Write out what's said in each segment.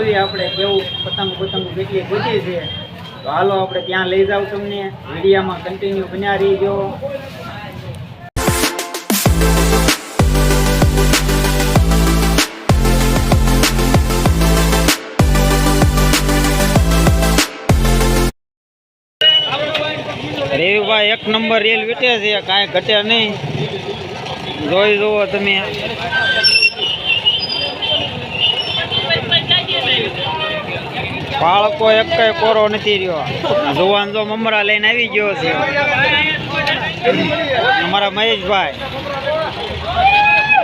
જોઈએ આપણે કેવું પતંગ પતંગ કેટલી ખુશી છે, તો હાલો આપણે ત્યાં લઈ જાવ તમને. વિડીયામાં કન્ટિન્યુ બન્યા રહીજો. રેવીભાઈ એક નંબર રેલ વેટે છે, કાંઈ ઘટે નહીં. જોઈ જુઓ તમે. બાળકો એક કોરો નથી રહ્યો. જુવાન જો મમરા લઈને આવી ગયો છે. અમારા મહેશભાઈ.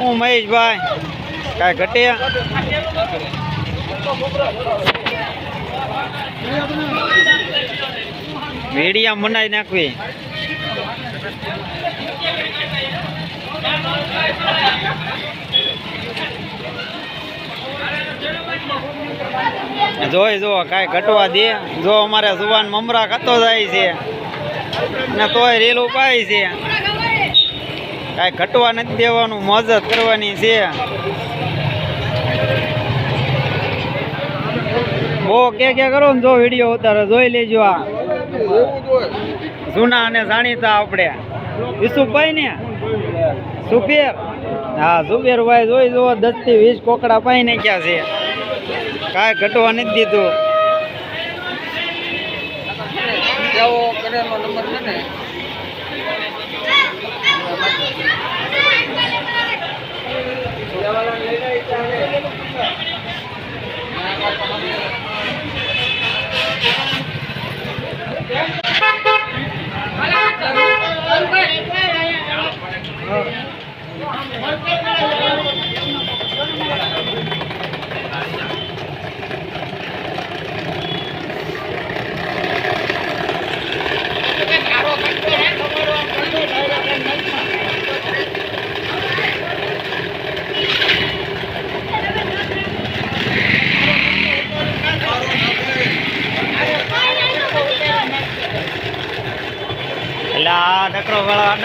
હું મહેશભાઈ? કાંઈ ઘટ્યા વેડિયા મનાઈ નાખવી. જોઈ જો કાંઈ ઘટવા દે. જો અમારે જુવાન મમરા ખાતો જાય છે. ને તોય રેલ ઉપાય છે. કાંઈ ઘટવા નથી દેવાનું મોજત કરવાની છે. બહુ કે કે કરો ને જો વીડિયો ઉતારો, જોઈ લેજો આ. જૂના અને જાણીતા આપણે. વિશુભાઈ ને સુપેર હા સુપેર ભાઈ જોઈ, જુઓ દસથી વીસ કોકડા પાઈ નાખ્યા છે. કાંઈ ઘટવા નથી દીધું. નંબર છે ને? એટલે આ નકરો વાળા.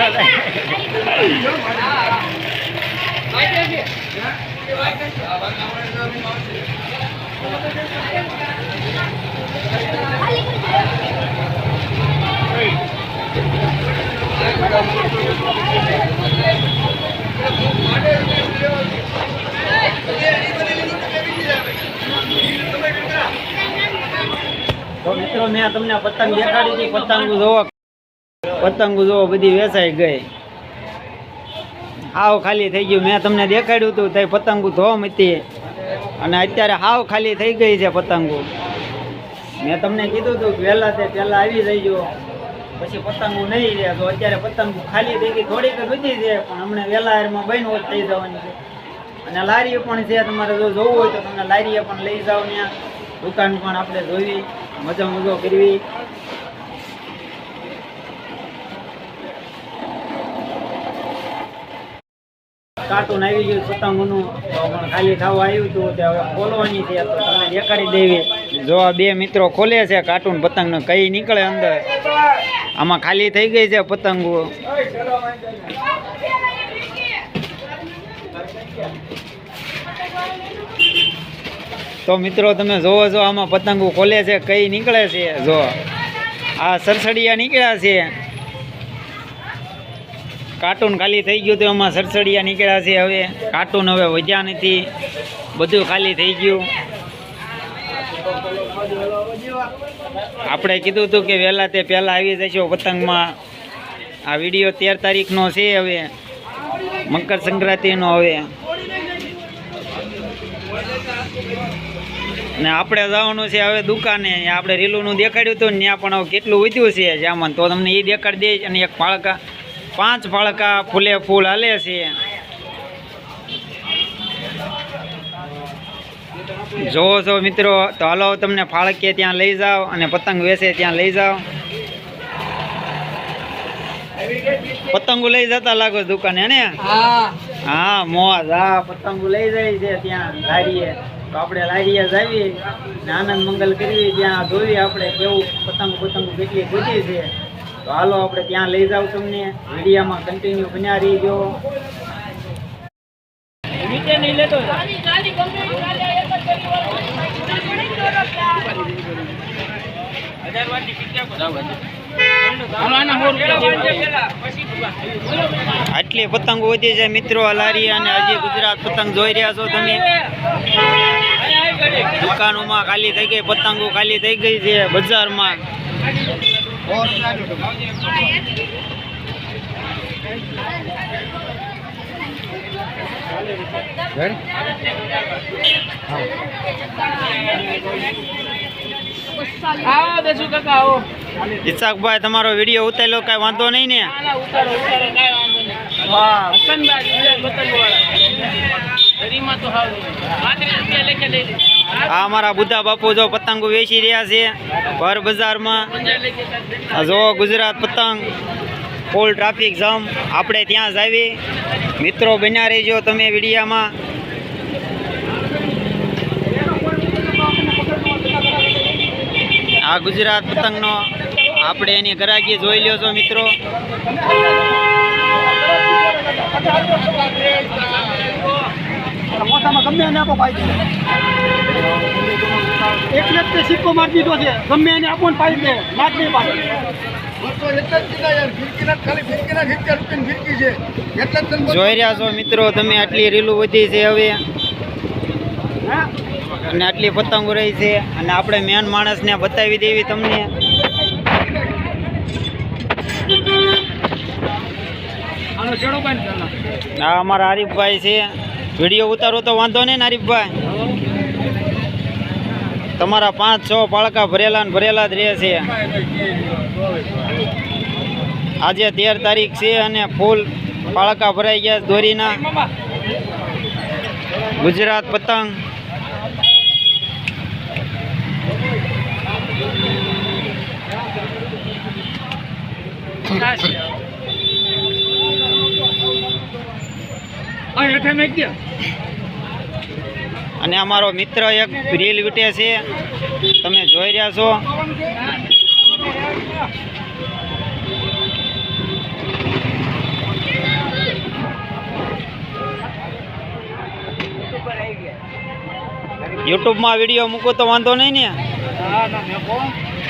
તો મિત્રો મેં તમને પતંગ દેખાડી હતી પતંગ જોવો પતંગો જો બધી વેચાઈ ગઈ. હાવ ખાલી થઈ ગયું. મેં તમને દેખાડ્યું હતું તે પતંગો ધોમ હતી. અને અત્યારે હાવ ખાલી થઈ ગઈ છે પતંગો. મેં તમને કીધું હતું વહેલા તે પહેલાં આવી જઈજો પછી પતંગો નહીં રહે. તો અત્યારે પતંગો ખાલી થઈ ગઈ, થોડીક બધી છે, પણ હમણાં વહેલા હારમાં બહેન થઈ જવાની છે. અને લારીઓ પણ છે, તમારે જો જોવું હોય તો તમને લારીએ પણ લઈ જાઓ ત્યાં. દુકાન પણ આપણે જોવી મજા મજો કરવી. કાર્ટૂન આવી ગયું, પતંગોનું. પણ ખાલી થવા આવ્યું હતું તે હવે ખોલવાની છે, તો તમે દેખાડી દેવી. જો આ બે મિત્રો ખોલે છે કાર્ટૂન પતંગને, કઈ નીકળે અંદર? આમાં ખાલી થઈ ગઈ છે પતંગો. તો મિત્રો, તમે જોવો છો આમાં પતંગો ખોલે છે, કઈ નીકળે છે, જો. આ સરસડિયા નીકળ્યા છે. કાર્ટૂન ખાલી થઈ ગયું તો એમાં સરસડિયા નીકળ્યા છે હવે. કાર્ટૂન હવે વધ્યા નથી. બધું ખાલી થઈ ગયું. આપણે કીધું હતું કે વહેલા તે પહેલાં આવી જશો પતંગમાં. આ વીડિયો તેર તારીખનો છે હવે. મકર સંક્રાંતિનો હવે. ને આપણે જવાનું છે હવે દુકાને. આપણે રીલુનું દેખાડ્યું હતું ને ત્યાં પણ હવે કેટલું વધ્યું છે જામન. તો તમને એ દેખાડી દઈશ અને એક ફાળકા પાંચ ફાળકા ફૂલે ફૂલ હલે છે. જોવો છો મિત્રો તો હાલો તમને ફાળકે ત્યાં લઈ જાઓ અને પતંગ વેચે ત્યાં લઈ જાઓ. પતંગો લઈ જતા લાગો દુકાને ને? હા. મોજ હા પતંગો લઈ જાય છે ત્યાં લારીએ. તો આપણે લારીએ જાવી આનંદ મંગલ કરવી ત્યાં જોવી આપણે કેવું પતંગ પતંગ કેટલી ખુશી છે. તો હાલો આપણે ત્યાં લઈ જાવ તમને. વિડીયામાં કન્ટિન્યુ બન્યા રહીજો. નીચે નહીં લેતો આટલી પતંગો વધી છે મિત્રો લારી અને હજી ગુજરાત પતંગ જોઈ રહ્યા છો તમે. દુકાનોમાં ખાલી થઈ ગઈ પતંગો ખાલી થઈ ગઈ છે બજારમાં. ઈશાકભાઈ તમારો વીડિયો ઉતારેલો કઈ વાંધો નહીં ને? ઉતારો ઉતારો કાંઈ વાંધો નહીં વાહ હસનભાઈ ગરીમાં તો હાવ પાંત્રીસ રૂપિયા લેખે લઈ લે આ અમારા બુદ્ધા બાપુ જો પતંગો વેચી રહ્યા છે ભર બજારમાં. જો ગુજરાત પતંગ ફૂલ ટ્રાફિક જામ આપણે ત્યાં જ આવી. મિત્રો બન્યા રહેજો તમે વિડીયામાં. આ ગુજરાત પતંગનો આપણે એની ગરાગી જોઈ લ્યો છો મિત્રો. મોસામાં ગમે એને આપો દે એટલે જ તે સિક્કો મારી દીધો છે. ગમે એને આપો ને પાઈ દે. માર નહીં પાડે જોઈ રહ્યા છો મિત્રો તમે આટલી રીલું વધી છે હવે. હા? અને આટલી પતંગો રહી છે. અને આપણે મેન માણસને બતાવી દેવી તમને. આ અમારા હરીફભાઈ છે. વીડિયો ઉતારો તો વાંધો નહીં ને આરીફભાઈ તમારા પાંચ, છ પાળકા ભરેલા ને ભરેલા જ રહે છે. આજે તેર તારીખ છે અને ફૂલ પાળકા ભરાઈ ગયા દોરીના. ગુજરાત પતંગ. આ હેઠે મેં ગયા અને અમારો મિત્ર એક રીલ વીટે છે. તમે જોઈ રહ્યા છો. યુટ્યુબમાં વીડિયો મૂકો તો વાંધો નહીં ને?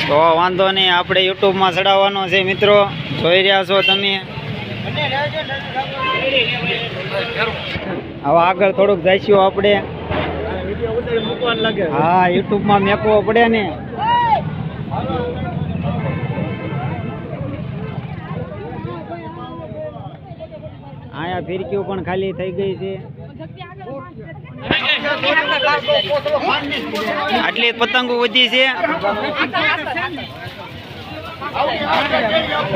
તો વાંધો નહીં, આપણે યુટ્યુબમાં ચડાવવાનો છે મિત્રો. જોઈ રહ્યા છો તમે. હવે આગળ થોડુંક જઈશું આપણે. વીડિયો યુટ્યુબમાં હા મેકવો પડે ને. આયા ફિરકીઓ પણ ખાલી થઈ ગઈ છે. આટલી પતંગો વધી છે.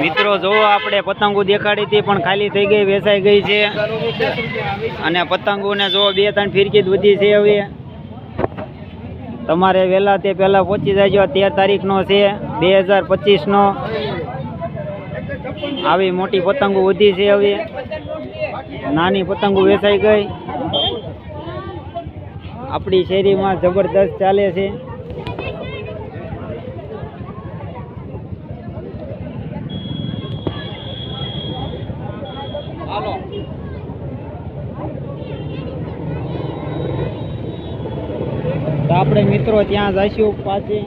મિત્રો, જોવો, આપણે પતંગો દેખાડી હતી, પણ ખાલી થઈ ગઈ, વેચાઈ ગઈ છે. અને પતંગોને જોવો બે ત્રણ ફિરકી વધી છે હવે. તમારે વહેલા તે પહેલાં પહોંચી જાજો. તેર તારીખનો છે, બે હજાર પચીસનો. આવી મોટી પતંગો વધી છે હવે. નાની પતંગો વેચાઈ ગઈ. આપણી શેરીમાં જબરદસ્ત ચાલે છે તો આપણે મિત્રો, ત્યાં જઈશું પાછી.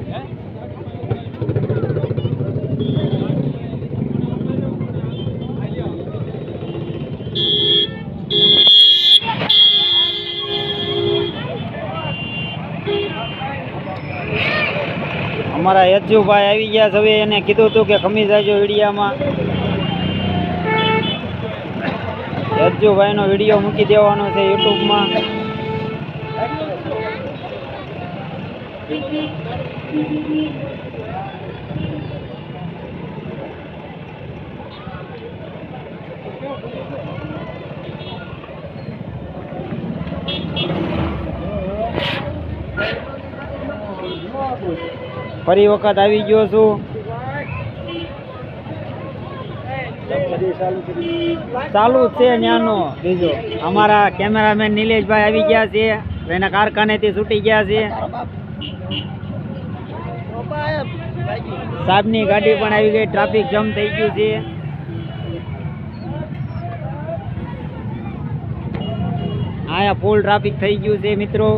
અમારા યજુભાઈ આવી ગયા છે હવે, એને કીધું હતું કે ખમી જાજો વિડીયામાં. યજુભાઈનો વીડિયો મૂકી દેવાનો છે યુટ્યુબમાં. ફરી વખત આવી ગયો છું. ચાલુ છે ન્યાનો. બીજો અમારા કેમેરામેન નિલેશભાઈ આવી ગયા છે. એના કારખાનેથી છૂટી ગયા છે. સાહેબની ગાડી પણ આવી ગઈ, ટ્રાફિક જામ થઈ ગયું છે. અહીંયા ફૂલ ટ્રાફિક થઈ ગયું છે મિત્રો.